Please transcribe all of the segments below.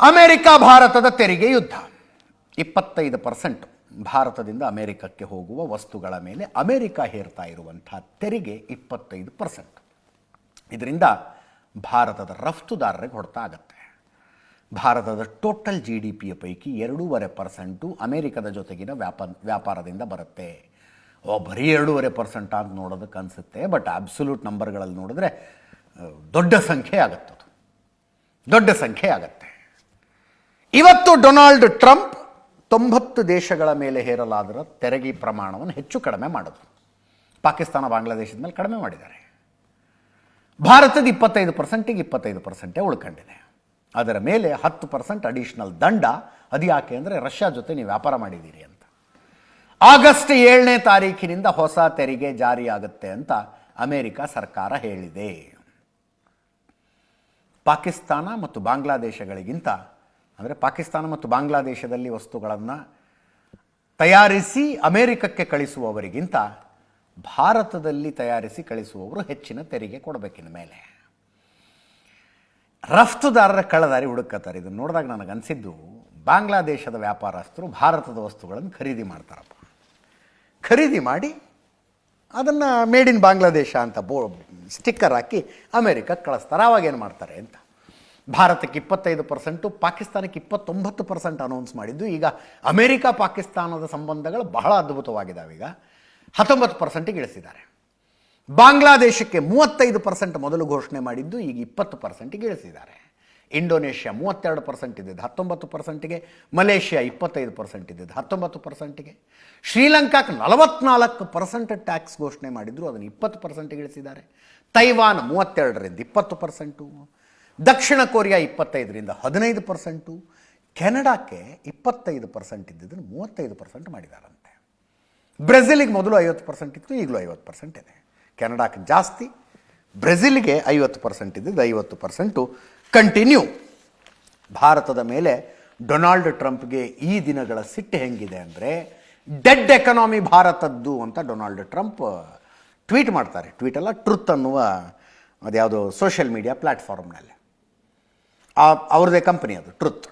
America ಭಾರತದ ತೆರಿಗೆ ಯುದ್ಧ. ಇಪ್ಪತ್ತೈದು ಪರ್ಸೆಂಟ್ ಭಾರತದಿಂದ ಅಮೆರಿಕಕ್ಕೆ ಹೋಗುವ ವಸ್ತುಗಳ ಮೇಲೆ ಅಮೆರಿಕ ಹೇರ್ತಾ ಇರುವಂಥ ತೆರಿಗೆ ಇಪ್ಪತ್ತೈದು ಪರ್ಸೆಂಟ್. ಇದರಿಂದ ಭಾರತದ ರಫ್ತುದಾರರಿಗೆ ಹೊಡೆತ ಆಗತ್ತೆ ಭಾರತದ ಟೋಟಲ್ ಜಿ ಡಿ ಪಿಯ ಪೈಕಿ ಎರಡೂವರೆ ಪರ್ಸೆಂಟು ಅಮೆರಿಕದ ಜೊತೆಗಿನ ವ್ಯಾಪ, ವ್ಯಾಪಾರದಿಂದ ಬರುತ್ತೆ. ಓ, ಬರೀ ಎರಡೂವರೆ ಪರ್ಸೆಂಟ್ ಅಂತ ನೋಡೋದಕ್ಕೆ ಅನಿಸುತ್ತೆ, ಬಟ್ ಅಬ್ಸಲ್ಯೂಟ್ ನಂಬರ್ಗಳಲ್ಲಿ ನೋಡಿದ್ರೆ ದೊಡ್ಡ ಸಂಖ್ಯೆ ಆಗುತ್ತದು ದೊಡ್ಡ ಸಂಖ್ಯೆ ಆಗತ್ತೆ. ಇವತ್ತು ಡೊನಾಲ್ಡ್ ಟ್ರಂಪ್ ತೊಂಬತ್ತು ದೇಶಗಳ ಮೇಲೆ ಹೇರಲಾದರ ತೆರಿಗೆ ಪ್ರಮಾಣವನ್ನು ಹೆಚ್ಚು ಕಡಿಮೆ ಮಾಡಿದ್ರು. ಪಾಕಿಸ್ತಾನ, ಬಾಂಗ್ಲಾದೇಶದ ಮೇಲೆ ಕಡಿಮೆ ಮಾಡಿದ್ದಾರೆ. ಭಾರತದ ಇಪ್ಪತ್ತೈದು ಪರ್ಸೆಂಟಿಗೆ ಇಪ್ಪತ್ತೈದು ಪರ್ಸೆಂಟೇ ಉಳ್ಕೊಂಡಿದೆ. ಅದರ ಮೇಲೆ ಹತ್ತು ಪರ್ಸೆಂಟ್ ಅಡಿಷನಲ್ ದಂಡ. ಅದು ಯಾಕೆ ಅಂದರೆ ರಷ್ಯಾ ಜೊತೆ ನೀವು ವ್ಯಾಪಾರ ಮಾಡಿದ್ದೀರಿ ಅಂತ. ಆಗಸ್ಟ್ ಏಳನೇ ತಾರೀಕಿನಿಂದ ಹೊಸ ತೆರಿಗೆ ಜಾರಿಯಾಗುತ್ತೆ ಅಂತ ಅಮೆರಿಕ ಸರ್ಕಾರ ಹೇಳಿದೆ. ಪಾಕಿಸ್ತಾನ ಮತ್ತು ಬಾಂಗ್ಲಾದೇಶಗಳಿಗಿಂತ ಅಂದರೆ ಪಾಕಿಸ್ತಾನ ಮತ್ತು ಬಾಂಗ್ಲಾದೇಶದಲ್ಲಿ ವಸ್ತುಗಳನ್ನು ತಯಾರಿಸಿ ಅಮೇರಿಕಕ್ಕೆ ಕಳಿಸುವವರಿಗಿಂತ ಭಾರತದಲ್ಲಿ ತಯಾರಿಸಿ ಕಳಿಸುವವರು ಹೆಚ್ಚಿನ ತೆರಿಗೆ ಕೊಡಬೇಕಿನ ಮೇಲೆ. ರಫ್ತುದಾರರ ಕಳ್ಳದಾರಿ ಹುಡುಕತ್ತಾರೆ. ಇದನ್ನು ನೋಡಿದಾಗ ನನಗೆ ಅನಿಸಿದ್ದು, ಬಾಂಗ್ಲಾದೇಶದ ವ್ಯಾಪಾರಸ್ಥರು ಭಾರತದ ವಸ್ತುಗಳನ್ನು ಖರೀದಿ ಮಾಡ್ತಾರಪ್ಪ. ಖರೀದಿ ಮಾಡಿ ಅದನ್ನು ಮೇಡ್ ಇನ್ ಬಾಂಗ್ಲಾದೇಶ ಅಂತ ಬೋ ಸ್ಟಿಕ್ಕರ್ ಹಾಕಿ ಅಮೇರಿಕಕ್ಕೆ ಕಳಿಸ್ತಾರೆ. ಆವಾಗ ಏನು ಮಾಡ್ತಾರೆ ಅಂತ? ಭಾರತಕ್ಕೆ ಇಪ್ಪತ್ತೈದು ಪರ್ಸೆಂಟು, ಪಾಕಿಸ್ತಾನಕ್ಕೆ ಇಪ್ಪತ್ತೊಂಬತ್ತು ಪರ್ಸೆಂಟ್ ಅನೌನ್ಸ್ ಮಾಡಿದ್ದು. ಈಗ ಅಮೇರಿಕ, ಪಾಕಿಸ್ತಾನದ ಸಂಬಂಧಗಳು ಬಹಳ ಅದ್ಭುತವಾಗಿದ್ದಾವೆ ಈಗ. ಹತ್ತೊಂಬತ್ತು ಪರ್ಸೆಂಟಿಗೆ ಇಳಿಸಿದ್ದಾರೆ. ಬಾಂಗ್ಲಾದೇಶಕ್ಕೆ ಮೂವತ್ತೈದು ಪರ್ಸೆಂಟ್ ಮೊದಲು ಘೋಷಣೆ ಮಾಡಿದ್ದು, ಈಗ ಇಪ್ಪತ್ತು ಪರ್ಸೆಂಟಿಗೆ ಇಳಿಸಿದ್ದಾರೆ. ಇಂಡೋನೇಷ್ಯಾ ಮೂವತ್ತೆರಡು ಪರ್ಸೆಂಟ್ ಇದ್ದಿದ್ದು ಹತ್ತೊಂಬತ್ತು ಪರ್ಸೆಂಟಿಗೆ, ಮಲೇಷ್ಯಾ ಇಪ್ಪತ್ತೈದು ಪರ್ಸೆಂಟ್ ಇದ್ದಿದ್ದು ಹತ್ತೊಂಬತ್ತು ಪರ್ಸೆಂಟಿಗೆ. ಶ್ರೀಲಂಕಾಕ್ಕೆ ನಲವತ್ನಾಲ್ಕು ಪರ್ಸೆಂಟ್ ಟ್ಯಾಕ್ಸ್ ಘೋಷಣೆ ಮಾಡಿದ್ರು, ಅದನ್ನು ಇಪ್ಪತ್ತು ಪರ್ಸೆಂಟಿಗೆ ಇಳಿಸಿದ್ದಾರೆ. ತೈವಾನ್ ಮೂವತ್ತೆರಡರಿಂದ ಇಪ್ಪತ್ತು ಪರ್ಸೆಂಟು. ದಕ್ಷಿಣ ಕೊರಿಯಾ ಇಪ್ಪತ್ತೈದರಿಂದ ಹದಿನೈದು ಪರ್ಸೆಂಟು, ಕೆನಡಾಕ್ಕೆ ಇಪ್ಪತ್ತೈದು ಪರ್ಸೆಂಟ್ ಇದ್ದಿದ್ದನ್ನು ಮೂವತ್ತೈದು ಪರ್ಸೆಂಟ್ ಮಾಡಿದಾರಂತೆ. ಬ್ರೆಜಿಲಿಗೆ ಮೊದಲು ಐವತ್ತು ಪರ್ಸೆಂಟ್ ಇತ್ತು, ಈಗಲೂ ಐವತ್ತು ಪರ್ಸೆಂಟ್ ಇದೆ. ಕೆನಡಾಕ್ಕೆ ಜಾಸ್ತಿ, ಬ್ರೆಜಿಲ್ಗೆ ಐವತ್ತು ಪರ್ಸೆಂಟ್ ಇದ್ದಿದ್ದು ಐವತ್ತು ಪರ್ಸೆಂಟು. ಕಂಟಿನ್ಯೂ, ಭಾರತದ ಮೇಲೆ ಡೊನಾಲ್ಡ್ ಟ್ರಂಪ್ಗೆ ಈ ದಿನಗಳ ಸಿಟ್ಟು ಹೆಂಗಿದೆ ಅಂದರೆ, ಡೆಡ್ ಎಕನಾಮಿ ಭಾರತದ್ದು ಅಂತ ಡೊನಾಲ್ಡ್ ಟ್ರಂಪ್ ಟ್ವೀಟ್ ಮಾಡ್ತಾರೆ. ಟ್ವೀಟ್ ಅಲ್ಲ, ಟ್ರುತ್ ಅನ್ನುವ ಅದ್ಯಾವುದೋ ಸೋಷಿಯಲ್ ಮೀಡಿಯಾ ಪ್ಲ್ಯಾಟ್ಫಾರ್ಮ್ನಲ್ಲಿ ಅವ್ರದ್ದೇ ಕಂಪನಿ ಅದು ಟ್ರುತ್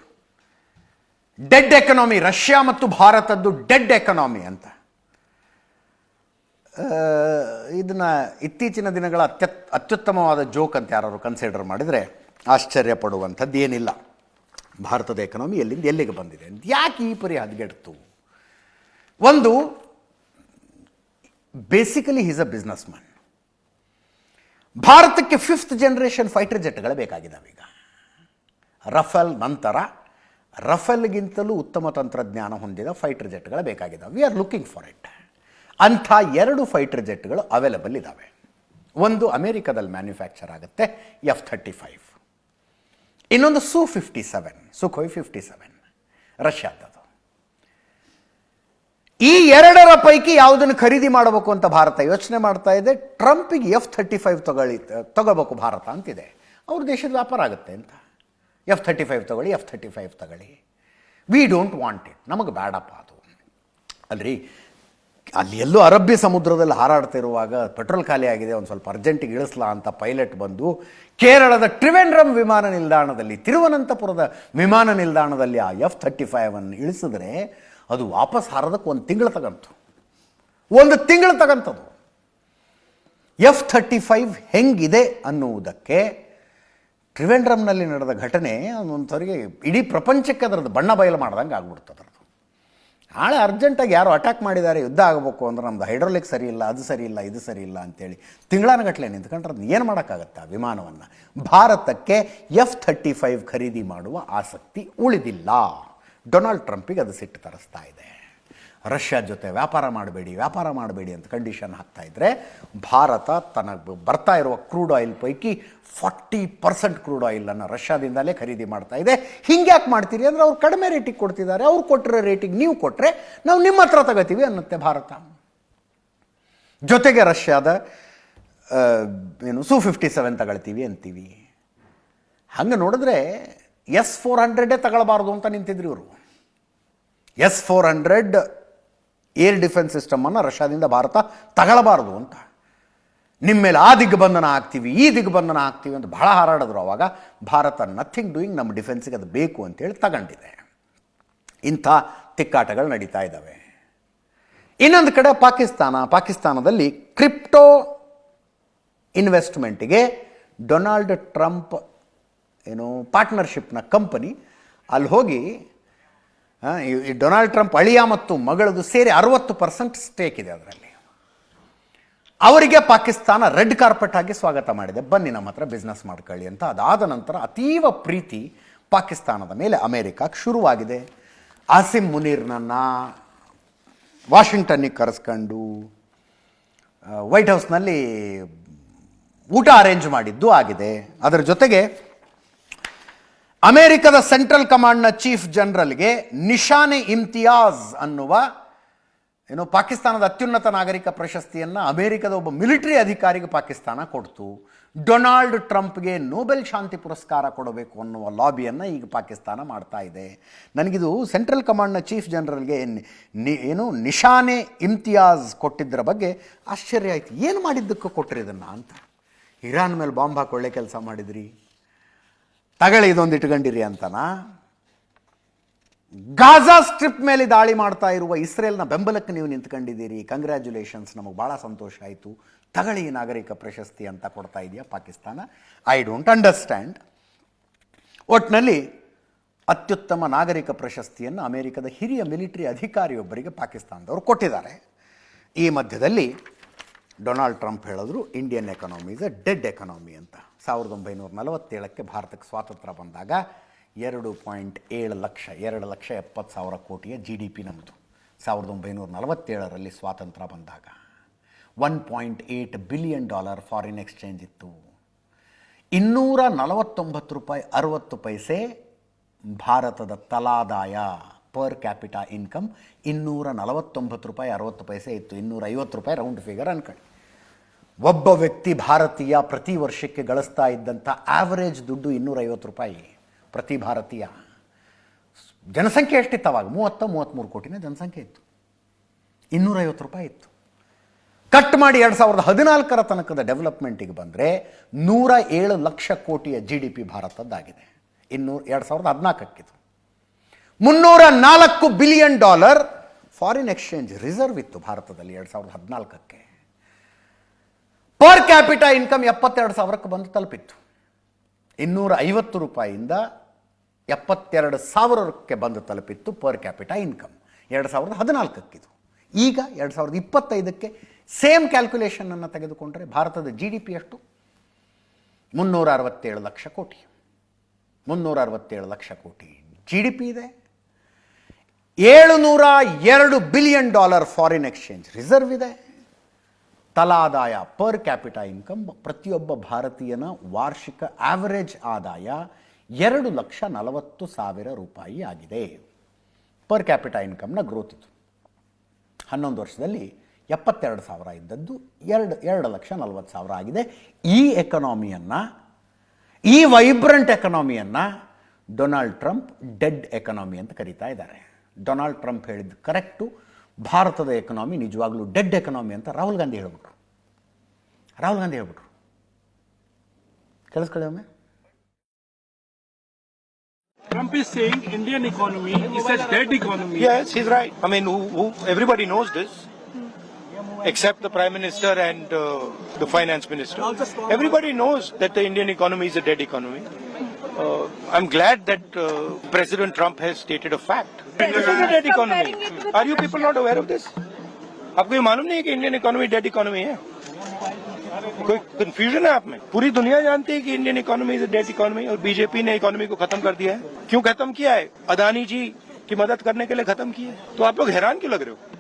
ಡೆಡ್ ಎಕನಾಮಿ ರಷ್ಯಾ ಮತ್ತು ಭಾರತದ್ದು ಡೆಡ್ ಎಕನಾಮಿ ಅಂತ. ಇದನ್ನು ಇತ್ತೀಚಿನ ದಿನಗಳ ಅತ್ಯತ್, ಅತ್ಯುತ್ತಮವಾದ ಜೋಕ್ ಅಂತ ಯಾರು ಕನ್ಸಿಡರ್ ಮಾಡಿದರೆ ಆಶ್ಚರ್ಯ ಪಡುವಂಥದ್ದು ಏನಿಲ್ಲ. ಭಾರತದ ಎಕನಾಮಿ ಎಲ್ಲಿಂದ ಎಲ್ಲಿಗೆ ಬಂದಿದೆ ಅಂತ. ಯಾಕೆ ಈ ಪರಿ ಹದಗೆಡ್ತು? ಒಂದು basically is a business man ಭಾರತಕ್ಕೆ ಫಿಫ್ತ್ ಜನರೇಷನ್ ಫೈಟರ್ ಜೆಟ್ಗಳು ಬೇಕಾಗಿದ್ದಾವೆ ಈಗ ರಫೇಲ್ ನಂತರ ರಫೇಲ್ಗಿಂತಲೂ ಉತ್ತಮ ತಂತ್ರಜ್ಞಾನ ಹೊಂದಿದ ಫೈಟರ್ ಜೆಟ್ಗಳು ಬೇಕಾಗಿದ್ದಾವೆ. We are looking for it ಅಂಥ ಎರಡು ಫೈಟರ್ ಜೆಟ್ಗಳು ಅವೈಲಬಲ್ ಇದ್ದಾವೆ. ಒಂದು ಅಮೇರಿಕಾದಲ್ಲಿ ಮ್ಯಾನುಫ್ಯಾಕ್ಚರ್ ಆಗುತ್ತೆ ಎಫ್ ಥರ್ಟಿ ಫೈವ್ ಇನ್ನೊಂದು Su fifty seven Sukhoi fifty seven ರಷ್ಯಾದದು ಈ ಎರಡರ ಪೈಕಿ ಯಾವುದನ್ನು ಖರೀದಿ ಮಾಡಬೇಕು ಅಂತ ಭಾರತ ಯೋಚನೆ ಮಾಡ್ತಾ ಇದೆ. ಟ್ರಂಪಿಗೆ ಎಫ್ ಥರ್ಟಿ ಫೈವ್ ತಗೊಳ್ಳಿ ತಗೋಬೇಕು ಭಾರತ ಅಂತಿದೆ. ಅವ್ರ ದೇಶದ ವ್ಯಾಪಾರ ಆಗುತ್ತೆ ಅಂತ. ಎಫ್ ಥರ್ಟಿ ಫೈವ್ ತಗೊಳ್ಳಿ, ಎಫ್ ಥರ್ಟಿ ಫೈವ್ ತಗೊಳ್ಳಿ. ವಿ ಡೋಂಟ್ ವಾಂಟ್ ಇಟ್ ನಮಗೆ ಬೇಡಪ್ಪ ಅದು. ಅಲ್ರಿ? ಅಲ್ಲಿ ಎಲ್ಲೋ ಅರಬ್ಬಿ ಸಮುದ್ರದಲ್ಲಿ ಹಾರಾಡ್ತಿರುವಾಗ ಪೆಟ್ರೋಲ್ ಖಾಲಿ ಆಗಿದೆ, ಒಂದು ಸ್ವಲ್ಪ ಅರ್ಜೆಂಟಿಗೆ ಇಳಿಸ್ಲಾ ಅಂತ ಪೈಲಟ್ ಬಂದು ಕೇರಳದ ಟ್ರಿವೆಂಡ್ರಮ್ ವಿಮಾನ ನಿಲ್ದಾಣದಲ್ಲಿ, ತಿರುವನಂತಪುರದ ವಿಮಾನ ನಿಲ್ದಾಣದಲ್ಲಿ ಆ ಎಫ್ ಥರ್ಟಿ ಫೈವನ್ನು ಇಳಿಸಿದ್ರೆ ಅದು ವಾಪಸ್ ಹಾರೋದಕ್ಕೆ ಒಂದು ತಿಂಗಳು ತಗಂತು. ಒಂದು ತಿಂಗಳು ತಗಂತದು. ಎಫ್ ಥರ್ಟಿ ಫೈವ್ ಹೆಂಗಿದೆ ಅನ್ನುವುದಕ್ಕೆ ಟ್ರಿವೆಂಡ್ರಮ್ನಲ್ಲಿ ನಡೆದ ಘಟನೆ ಒಂದೊಂದ್ಸರಿಗೆ ಇಡೀ ಪ್ರಪಂಚಕ್ಕೆ ಅದರದ್ದು ಬಣ್ಣ ಬಯಲು ಮಾಡ್ದಂಗೆ ಆಗ್ಬಿಡ್ತು ಅದರದ್ದು. ನಾಳೆ ಅರ್ಜೆಂಟಾಗಿ ಯಾರೋ ಅಟ್ಯಾಕ್ ಮಾಡಿದ್ದಾರೆ, ಯುದ್ಧ ಆಗಬೇಕು ಅಂದ್ರೆ ನಮ್ದು ಹೈಡ್ರೋಲಿಕ್ ಸರಿ ಇಲ್ಲ, ಅದು ಸರಿ ಇಲ್ಲ, ಇದು ಸರಿ ಇಲ್ಲ ಅಂತೇಳಿ ತಿಂಗಳಾನಗಟ್ಟಲೆ ನಿಂತ್ಕೊಂಡ್ರೆ ಅದನ್ನ ಏನು ಮಾಡೋಕ್ಕಾಗತ್ತೆ ಆ ವಿಮಾನವನ್ನು? ಭಾರತಕ್ಕೆ ಎಫ್ ಥರ್ಟಿ ಫೈವ್ ಖರೀದಿ ಮಾಡುವ ಆಸಕ್ತಿ ಉಳಿದಿಲ್ಲ. ಡೊನಾಲ್ಡ್ ಟ್ರಂಪಿಗೆ ಅದು ಸಿಟ್ಟು ತರಿಸ್ತಾ ಇದೆ. ರಷ್ಯಾ ಜೊತೆ ವ್ಯಾಪಾರ ಮಾಡಬೇಡಿ ವ್ಯಾಪಾರ ಮಾಡಬೇಡಿ ಅಂತ ಕಂಡೀಷನ್ ಹಾಕ್ತಾ ಇದ್ದರೆ ಭಾರತ ತನ್ನ ಬರ್ತಾ ಇರುವ ಕ್ರೂಡ್ ಆಯಿಲ್ ಪೈಕಿ ಫಾರ್ಟಿ ಪರ್ಸೆಂಟ್ ಕ್ರೂಡ್ ಆಯಿಲನ್ನು ರಷ್ಯಾದಿಂದಲೇ ಖರೀದಿ ಮಾಡ್ತಾ ಇದೆ. ಹಿಂಗೆ ಯಾಕೆ ಮಾಡ್ತೀರಿ ಅಂದರೆ ಅವ್ರು ಕಡಿಮೆ ರೇಟಿಗೆ ಕೊಡ್ತಿದ್ದಾರೆ. ಅವ್ರು ಕೊಟ್ಟಿರೋ ರೇಟಿಗೆ ನೀವು ಕೊಟ್ಟರೆ ನಾವು ನಿಮ್ಮ ಹತ್ರ ತಗೋತೀವಿ ಅನ್ನತ್ತೆ ಭಾರತ. ಜೊತೆಗೆ ರಷ್ಯಾದ ಏನು ಸು ಫಿಫ್ಟಿ ಸೆವೆನ್ ತಗೊಳ್ತೀವಿ ಅಂತೀವಿ. ಹಂಗೆ ನೋಡಿದ್ರೆ ಎಸ್ ಫೋರ್ ಹಂಡ್ರೆಡೇ ತಗೊಳ್ಬಾರ್ದು ಅಂತ ನಿಂತಿದ್ರು ಇವರು. S four hundred air defence ಸಿಸ್ಟಮನ್ನು ರಷ್ಯಾದಿಂದ ಭಾರತ ತಗೊಳ್ಬಾರ್ದು ಅಂತ. ನಿಮ್ಮ ಮೇಲೆ ಆ ದಿಗ್ಬಂಧನ ಹಾಕ್ತೀವಿ ಈ ದಿಗ್ಬಂಧನ ಹಾಕ್ತೀವಿ ಅಂತ ಬಹಳ ಹಾರಾಡಿದ್ರು ಆವಾಗ ಭಾರತ ನಥಿಂಗ್ ಡೂಯಿಂಗ್ ನಮ್ಮ ಡಿಫೆನ್ಸಿಗೆ ಅದು ಬೇಕು ಅಂತೇಳಿ ತಗೊಂಡಿದೆ. ಇಂಥ ತಿಕ್ಕಾಟಗಳು ನಡೀತಾ ಇದ್ದಾವೆ. ಇನ್ನೊಂದು ಕಡೆ ಪಾಕಿಸ್ತಾನ, ಪಾಕಿಸ್ತಾನದಲ್ಲಿ ಕ್ರಿಪ್ಟೋ ಇನ್ವೆಸ್ಟ್ಮೆಂಟಿಗೆ ಡೊನಾಲ್ಡ್ ಟ್ರಂಪ್ ಏನು ಪಾರ್ಟ್ನರ್ಶಿಪ್ನ ಕಂಪನಿ, ಅಲ್ಲಿ ಹೋಗಿ ಈ- ಡೊನಾಲ್ಡ್ ಟ್ರಂಪ್ ಅಳಿಯ ಮತ್ತು ಮಗಳದು ಸೇರಿ ಅರವತ್ತು ಪರ್ಸೆಂಟ್ ಸ್ಟೇಕ್ ಇದೆ ಅದರಲ್ಲಿ. ಅವರಿಗೆ ಪಾಕಿಸ್ತಾನ ರೆಡ್ ಕಾರ್ಪೆಟ್ ಆಗಿ ಸ್ವಾಗತ ಮಾಡಿದೆ. ಬನ್ನಿ ನಮ್ಮ ಹತ್ರ ಬಿಸ್ನೆಸ್ ಮಾಡ್ಕೊಳ್ಳಿ ಅಂತ. ಅದಾದ ನಂತರ ಅತೀವ ಪ್ರೀತಿ ಪಾಕಿಸ್ತಾನದ ಮೇಲೆ ಅಮೇರಿಕಾಕ್ಕೆ ಶುರುವಾಗಿದೆ. ಆಸಿಮ್ ಮುನೀರ್ನನ್ನ ವಾಷಿಂಗ್ಟನ್ನಿಗೆ ಕರೆಸ್ಕೊಂಡು ವೈಟ್ ಹೌಸ್ನಲ್ಲಿ ಊಟ ಅರೇಂಜ್ ಮಾಡಿದ್ದು ಆಗಿದೆ. ಅದರ ಜೊತೆಗೆ ಅಮೆರಿಕದ ಸೆಂಟ್ರಲ್ ಕಮಾಂಡ್ನ ಚೀಫ್ ಜನರಲ್ಗೆ ನಿಶಾನೆ ಇಮ್ತಿಯಾಜ್ ಅನ್ನುವ, ಏನು ಪಾಕಿಸ್ತಾನದ ಅತ್ಯುನ್ನತ ನಾಗರಿಕ ಪ್ರಶಸ್ತಿಯನ್ನು ಅಮೆರಿಕದ ಒಬ್ಬ ಮಿಲಿಟರಿ ಅಧಿಕಾರಿಗೆ ಪಾಕಿಸ್ತಾನ ಕೊಡ್ತು. ಡೊನಾಲ್ಡ್ ಟ್ರಂಪ್ಗೆ ನೊಬೆಲ್ ಶಾಂತಿ ಪುರಸ್ಕಾರ ಕೊಡಬೇಕು ಅನ್ನುವ ಲಾಬಿಯನ್ನು ಈಗ ಪಾಕಿಸ್ತಾನ ಮಾಡ್ತಾ ಇದೆ. ನನಗಿದು ಸೆಂಟ್ರಲ್ ಕಮಾಂಡ್ನ ಚೀಫ್ ಜನರಲ್ಗೆ ಏನು ನಿಶಾನೆ ಇಮ್ತಿಯಾಜ್ ಕೊಟ್ಟಿದ್ದರ ಬಗ್ಗೆ ಆಶ್ಚರ್ಯ ಆಯ್ತು. ಏನು ಮಾಡಿದ್ದಕ್ಕೆ ಕೊಟ್ಟರು ಇದನ್ನು ಅಂತ? ಇರಾನ್ ಮೇಲೆ ಬಾಂಬ್ ಹಾಕೊಳ್ಳೆ ಕೆಲಸ ಮಾಡಿದ್ರಿ. ತಗಳಿ ಇದೊಂದು ಇಟ್ಕೊಂಡಿರಿ ಅಂತನಾ? ಗಾಜಾ ಸ್ಟ್ರಿಪ್ ಮೇಲೆ ದಾಳಿ ಮಾಡ್ತಾ ಇರುವ ಇಸ್ರೇಲ್ನ ಬೆಂಬಲಕ್ಕೆ ನೀವು ನಿಂತ್ಕೊಂಡಿದ್ದೀರಿ. ಕಂಗ್ರ್ಯಾಚುಲೇಷನ್ಸ್ ನಮಗೆ ಭಾಳ ಸಂತೋಷ ಆಯಿತು. ತಗಳಿ ನಾಗರಿಕ ಪ್ರಶಸ್ತಿ ಅಂತ ಕೊಡ್ತಾ ಇದೆಯಾ ಪಾಕಿಸ್ತಾನ? ಐ ಡೋಂಟ್ ಅಂಡರ್ಸ್ಟ್ಯಾಂಡ್ ಒಟ್ಟಿನಲ್ಲಿ ಅತ್ಯುತ್ತಮ ನಾಗರಿಕ ಪ್ರಶಸ್ತಿಯನ್ನು ಅಮೆರಿಕದ ಹಿರಿಯ ಮಿಲಿಟರಿ ಅಧಿಕಾರಿಯೊಬ್ಬರಿಗೆ ಪಾಕಿಸ್ತಾನದವರು ಕೊಟ್ಟಿದ್ದಾರೆ. ಈ ಮಧ್ಯದಲ್ಲಿ ಡೊನಾಲ್ಡ್ ಟ್ರಂಪ್ ಹೇಳಿದ್ರು Indian economy is a dead economy ಅಂತ. ಸಾವಿರದ ಒಂಬೈನೂರ ನಲವತ್ತೇಳಕ್ಕೆ ಭಾರತಕ್ಕೆ ಸ್ವಾತಂತ್ರ್ಯ ಬಂದಾಗ ಎರಡು ಪಾಯಿಂಟ್ ಏಳು ಲಕ್ಷ, ಎರಡು ಲಕ್ಷ ಎಪ್ಪತ್ತು ಸಾವಿರ ಕೋಟಿಯ ಜಿ ಡಿ ಪಿ ನಮ್ಮದು ಸಾವಿರದ ಒಂಬೈನೂರ ನಲವತ್ತೇಳರಲ್ಲಿ ಸ್ವಾತಂತ್ರ್ಯ ಬಂದಾಗ. One point eight billion dollar foreign exchange ಇತ್ತು. ಇನ್ನೂರ ನಲವತ್ತೊಂಬತ್ತು ರೂಪಾಯಿ ಅರವತ್ತು ಪೈಸೆ ಭಾರತದ ತಲಾದಾಯ. ಪರ್ ಕ್ಯಾಪಿಟಾ ಇನ್ಕಮ್ ಇನ್ನೂರ ನಲವತ್ತೊಂಬತ್ತು ರೂಪಾಯಿ, ಅರವತ್ತು ಪೈಸೆ ಇತ್ತು. ಇನ್ನೂರ ಐವತ್ತು ರೂಪಾಯಿ ರೌಂಡ್ ಫಿಗರ್ ಅನ್ಕೊಳ್ಳಿ. ಒಬ್ಬ ವ್ಯಕ್ತಿ ಭಾರತೀಯ ಪ್ರತಿ ವರ್ಷಕ್ಕೆ ಗಳಿಸ್ತಾ ಇದ್ದಂಥ ಆವರೇಜ್ ದುಡ್ಡು ಇನ್ನೂರೈವತ್ತು ರೂಪಾಯಿ ಪ್ರತಿ ಭಾರತೀಯ. ಜನಸಂಖ್ಯೆ ಎಷ್ಟಿತ್ತು ಅವಾಗ ಮೂವತ್ತ ಮೂವತ್ತ್ಮೂರು ಕೋಟಿನ ಜನಸಂಖ್ಯೆ ಇತ್ತು. ಇನ್ನೂರೈವತ್ತು ರೂಪಾಯಿ ಇತ್ತು. ಕಟ್ ಮಾಡಿ ಎರಡು ಸಾವಿರದ ಹದಿನಾಲ್ಕರ ತನಕದ ಡೆವಲಪ್ಮೆಂಟಿಗೆ ಬಂದರೆ ನೂರ ಏಳು ಲಕ್ಷ ಕೋಟಿಯ ಜಿ ಡಿ ಪಿ ಭಾರತದ್ದಾಗಿದೆ. ಇನ್ನೂರು ಎರಡು ಸಾವಿರದ ಹದಿನಾಲ್ಕಕ್ಕಿದು. ಮುನ್ನೂರ ನಾಲ್ಕು billion dollar foreign exchange reserve ಇತ್ತು ಭಾರತದಲ್ಲಿ ಎರಡು ಸಾವಿರದ ಹದಿನಾಲ್ಕಕ್ಕೆ. ಪರ್ ಕ್ಯಾಪಿಟಾ ಇನ್ಕಮ್ ಎಪ್ಪತ್ತೆರಡು ಸಾವಿರಕ್ಕೆ ಬಂದು ತಲುಪಿತ್ತು. ಇನ್ನೂರ ಐವತ್ತು ರೂಪಾಯಿಯಿಂದ ಎಪ್ಪತ್ತೆರಡು ಸಾವಿರಕ್ಕೆ ಬಂದು ತಲುಪಿತ್ತು ಪರ್ ಕ್ಯಾಪಿಟಾ ಇನ್ಕಮ್. ಎರಡು ಸಾವಿರದ ಹದಿನಾಲ್ಕಕ್ಕಿದು. ಈಗ ಎರಡು ಸಾವಿರದ ಇಪ್ಪತ್ತೈದಕ್ಕೆ ಸೇಮ್ ಕ್ಯಾಲ್ಕುಲೇಷನನ್ನು ತೆಗೆದುಕೊಂಡರೆ ಭಾರತದ ಜಿ ಡಿ ಪಿ ಎಷ್ಟು? ಮುನ್ನೂರ ಅರವತ್ತೇಳು ಲಕ್ಷ ಕೋಟಿ. ಮುನ್ನೂರ ಅರವತ್ತೇಳು ಲಕ್ಷ ಕೋಟಿ ಜಿ ಡಿ ಪಿ ಇದೆ. ಏಳುನೂರ ಎರಡು billion dollar foreign exchange reserve ಇದೆ. ತಲಾದಾಯ ಪರ್ ಕ್ಯಾಪಿಟಾ ಇನ್ಕಮ್ ಪ್ರತಿಯೊಬ್ಬ ಭಾರತೀಯನ ವಾರ್ಷಿಕ ಆವರೇಜ್ ಆದಾಯ ಎರಡು ಲಕ್ಷ ನಲವತ್ತು ಸಾವಿರ ರೂಪಾಯಿ ಆಗಿದೆ. ಪರ್ ಕ್ಯಾಪಿಟಾ ಇನ್ಕಮ್ನ ಗ್ರೋತ್ ಇತ್ತು. ಹನ್ನೊಂದು ವರ್ಷದಲ್ಲಿ ಎಪ್ಪತ್ತೆರಡು ಸಾವಿರ ಇದ್ದದ್ದು ಎರಡು ಎರಡು ಲಕ್ಷ ನಲವತ್ತು ಸಾವಿರ ಆಗಿದೆ. ಈ ಎಕನಾಮಿಯನ್ನು ಈ ವೈಬ್ರೆಂಟ್ ಎಕನಾಮಿಯನ್ನು ಡೊನಾಲ್ಡ್ ಟ್ರಂಪ್ ಡೆಡ್ ಎಕನಾಮಿ ಅಂತ ಕರೀತಾ ಇದ್ದಾರೆ. ಡೊನಾಲ್ಡ್ ಟ್ರಂಪ್ ಹೇಳಿದ್ದು ಕರೆಕ್ಟು ಭಾರತದ ಎಕನಾಮಿ ನಿಜವಾಗ್ಲೂ ಡೆಡ್ ಎಕನಾಮಿ ಅಂತ ರಾಹುಲ್ ಗಾಂಧಿ ಹೇಳ್ಬಿಟ್ರು ರಾಹುಲ್ ಗಾಂಧಿ ಹೇಳ್ಬಿಟ್ರು ಕೇಳಿಸ್ಕೊಳ್ಳಿ ಒಮ್ಮೆ Trump is saying Indian economy is a dead economy. Yes, he's right. I mean, who, who, everybody knows this, except the Prime Minister and uh, the Finance Minister. Everybody knows that the Indian economy is a dead economy. Uh, I'm glad that uh, President Trump has stated a fact. A dead economy. Are you people not aware of this? आपको ये मालूम नहीं है कि Indian economy dead economy है कोई confusion है आप में पूरी दुनिया जानती है कि Indian economy is dead economy और बीजेपी ने इकोनॉमी को खत्म कर दिया है क्यों खत्म किया है अदानी जी की मदद करने के लिए खत्म किया है तो आप लोग हैरान क्यों लग रहे हो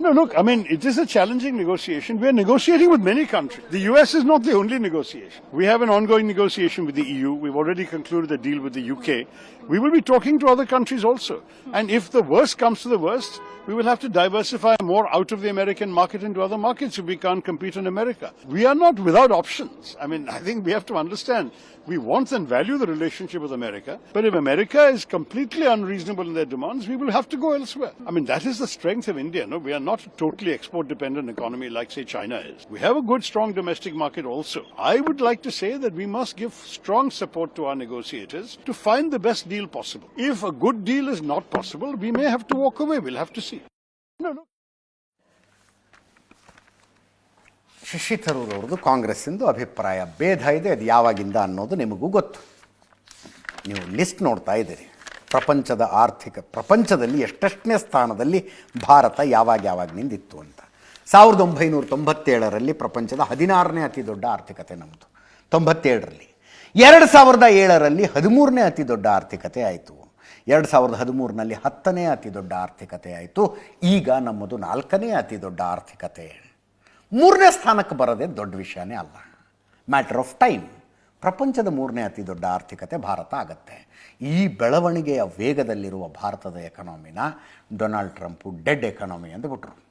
No, look, I mean, it is a challenging negotiation. We are negotiating with many countries. The US is not the only negotiation. We have an ongoing negotiation with the EU. We've already concluded a deal with the UK. We will be talking to other countries also. And if the worst comes to the worst, we will have to diversify more out of the American market into other markets if we can't compete in America. We are not without options. I mean, I think we have to understand we want and value the relationship with America. But if America is completely unreasonable in their demands, we will have to go elsewhere. I mean, that is the strength of India. No, we are not a totally export dependent economy like, say, China is. We have a good, strong domestic market also. I would like to say that we must give strong support to our negotiators to find the best deal possible. If a good deal is not possible, we may have to walk away. We'll have to see. No, no. Shashi Tharoor ಅವ್ರದ್ದು ಕಾಂಗ್ರೆಸ್ಸಿಂದು ಅಭಿಪ್ರಾಯ ಭೇದ ಇದೆ ಅದು ಯಾವಾಗಿಂದ ಅನ್ನೋದು ನಿಮಗೂ ಗೊತ್ತು ನೀವು ಲಿಸ್ಟ್ ನೋಡ್ತಾ ಇದ್ದೀರಿ ಪ್ರಪಂಚದ ಆರ್ಥಿಕ ಪ್ರಪಂಚದಲ್ಲಿ ಎಷ್ಟೆಷ್ಟನೇ ಸ್ಥಾನದಲ್ಲಿ ಭಾರತ ಯಾವಾಗ ಯಾವಾಗ ಇತ್ತು ಅಂತ ಸಾವಿರದ ಒಂಬೈನೂರ ತೊಂಬತ್ತೇಳರಲ್ಲಿ ಪ್ರಪಂಚದ ಹದಿನಾರನೇ ಅತಿ ದೊಡ್ಡ ಆರ್ಥಿಕತೆ ನಮ್ಮದು ತೊಂಬತ್ತೇಳರಲ್ಲಿ ಎರಡು ಸಾವಿರದ ಏಳರಲ್ಲಿ ಹದಿಮೂರನೇ ಅತಿ ದೊಡ್ಡ ಆರ್ಥಿಕತೆ ಆಯಿತು. ಎರಡು ಸಾವಿರದ ಹದಿಮೂರನಲ್ಲಿ ಹತ್ತನೇ ಅತಿ ದೊಡ್ಡ ಆರ್ಥಿಕತೆ ಆಯಿತು. ಈಗ ನಮ್ಮದು ನಾಲ್ಕನೇ ಅತಿ ದೊಡ್ಡ ಆರ್ಥಿಕತೆ. ಮೂರನೇ ಸ್ಥಾನಕ್ಕೆ ಬರೋದೇ ದೊಡ್ಡ ವಿಷಯನೇ ಅಲ್ಲ. ಮ್ಯಾಟರ್ ಆಫ್ ಟೈಮ್ ಪ್ರಪಂಚದ ಮೂರನೇ ಅತಿ ದೊಡ್ಡ ಆರ್ಥಿಕತೆ ಭಾರತ ಆಗತ್ತೆ. ಈ ಬೆಳವಣಿಗೆಯ ವೇಗದಲ್ಲಿರುವ ಭಾರತದ ಎಕನಾಮಿನ ಡೊನಾಲ್ಡ್ ಟ್ರಂಪು ಡೆಡ್ ಎಕನಾಮಿ ಅಂದ್ಬಿಟ್ರು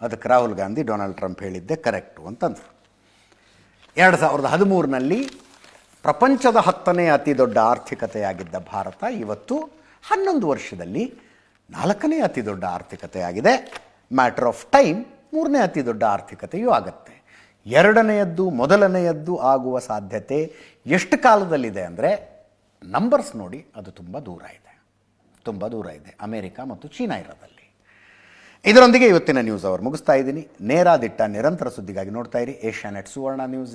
ಅದಕ್ಕೆ ರಾಹುಲ್ ಗಾಂಧಿ ಡೊನಾಲ್ಡ್ ಟ್ರಂಪ್ ಹೇಳಿದ್ದೆ ಕರೆಕ್ಟು ಅಂತಂದರು. ಎರಡು ಸಾವಿರದ ಹದಿಮೂರನಲ್ಲಿ ಪ್ರಪಂಚದ ಹತ್ತನೇ ಅತಿ ದೊಡ್ಡ ಆರ್ಥಿಕತೆಯಾಗಿದ್ದ ಭಾರತ ಇವತ್ತು ಹನ್ನೊಂದು ವರ್ಷದಲ್ಲಿ ನಾಲ್ಕನೇ ಅತಿ ದೊಡ್ಡ ಆರ್ಥಿಕತೆಯಾಗಿದೆ. ಮ್ಯಾಟರ್ ಆಫ್ ಟೈಮ್ ಮೂರನೇ ಅತಿ ದೊಡ್ಡ ಆರ್ಥಿಕತೆಯೂ ಆಗತ್ತೆ. ಎರಡನೆಯದ್ದು, ಮೊದಲನೆಯದ್ದು ಆಗುವ ಸಾಧ್ಯತೆ ಎಷ್ಟು ಕಾಲದಲ್ಲಿದೆ ಅಂದರೆ ನಂಬರ್ಸ್ ನೋಡಿ ಅದು ತುಂಬ ದೂರ ಇದೆ. ತುಂಬ ದೂರ ಇದೆ. ಅಮೇರಿಕ ಮತ್ತು ಚೀನಾ ಇರೋದಲ್ಲಿ ಇದರೊಂದಿಗೆ ಇವತ್ತಿನ ನ್ಯೂಸ್ ಅವರು ಮುಗಿಸ್ತಾ ಇದ್ದೀನಿ. ನೇರ ದಿಟ್ಟ ನಿರಂತರ ಸುದ್ದಿಗಾಗಿ ನೋಡ್ತಾ ಇರಿ. Asianet Suvarna news